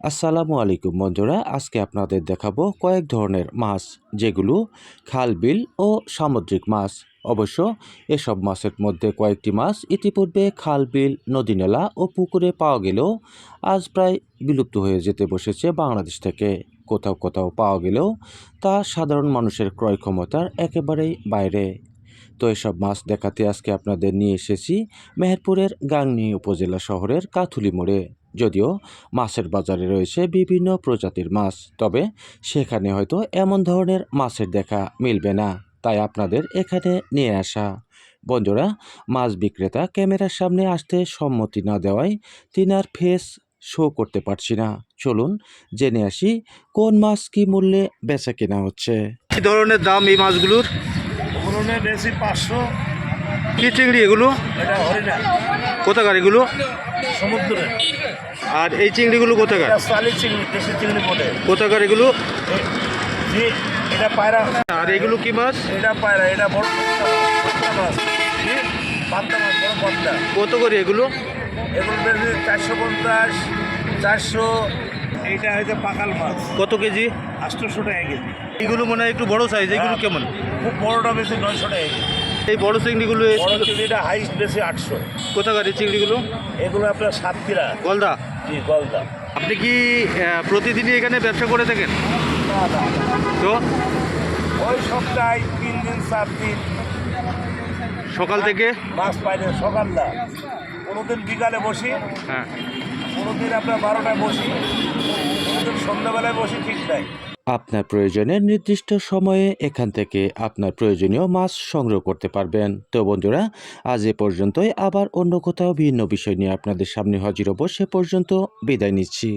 আসসালামু আলাইকুম বন্ধুরা, আজকে আপনাদের দেখাবো কয়েক ধরনের মাছ, যেগুলো খাল বিল ও সামুদ্রিক মাছ। অবশ্য এসব মাছের মধ্যে কয়েকটি মাছ ইতিপূর্বে খাল বিল, নদী নালা ও পুকুরে পাওয়া গেলেও আজ প্রায় বিলুপ্ত হয়ে যেতে বসেছে বাংলাদেশ থেকে। কোথাও কোথাও পাওয়া গেলেও তা সাধারণ মানুষের ক্রয় ক্ষমতার একেবারেই বাইরে। তো এসব মাছ দেখাতে আজকে আপনাদের নিয়ে এসেছি মেহেরপুরের গাংনী উপজেলা শহরের কাথুলি মোড়ে। যদিও মাছের বাজারে রয়েছে বিভিন্ন প্রজাতির মাছ তবে সেখানে হয়তো এমন ধরনের মাছের দেখা মিলবে না। তাই আপনাদের এখানে নিয়ে আসা। বন্ধুরা মাছ বিক্রেতা ক্যামেরার সামনে আসতে সম্মতি না দেওয়ায় তিনার ফেস শো করতে পারছি না। চলুন জেনে আসি কোন মাছ কি মূল্যে বেচা কেনা হচ্ছে। কি ধরনের দাম এই মাছগুলোর? পুরনে বেশি পাঁচশো কি চিংড়ি এগুলো? কোথাকার এগুলো? সমুদ্রে। আর এই চিংড়িগুলো কোথাকার? কোথাকার এগুলো? এটা পায়রা। আর এগুলো কি মাছ? এটা পায়রা এটা বড় মাছ। কত করে এগুলো? এগুলো চারশো পঞ্চাশ চারশো। এইটা হয়তো পাকাল মাছ। কত কেজি? আটশোশো টাকা কেজি। এগুলো মনে হয় একটু বড় সাইজ এগুলো হ্যাঁ। কেমন? খুব বড়টা বেশি নয়শো টাকা কেজি। এই বড় চিংড়িগুলো বড় চিংড়িটা হাইস্ট বেশি আটশো। কোথাকার এই চিংড়িগুলো? এগুলো আপনার সাতক্ষীরা। গলদা? জি গলদা। আপনি কি প্রতিদিনই এখানে ব্যবসা করে থাকেন? তো? ওই সপ্তাহে তিন দিন চার দিন। সকাল থেকে? মাছ পাই পাইলে সকালটা কোনোদিন বিকালে বসি। হ্যাঁ। কোনোদিন আপনার বারোটায় বসি। কোনোদিন সন্ধ্যাবেলায় বসি ঠিক নাই। আপনার প্রয়োজনের নির্দিষ্ট সময়ে এখান থেকে আপনার প্রয়োজনীয় মাছ সংগ্রহ করতে পারবেন। তো বন্ধুরা, আজ এ পর্যন্তই। আবার অন্য কোথাও ভিন্ন বিষয় নিয়ে আপনাদের সামনে হাজির হব সে পর্যন্ত বিদায় নিচ্ছি।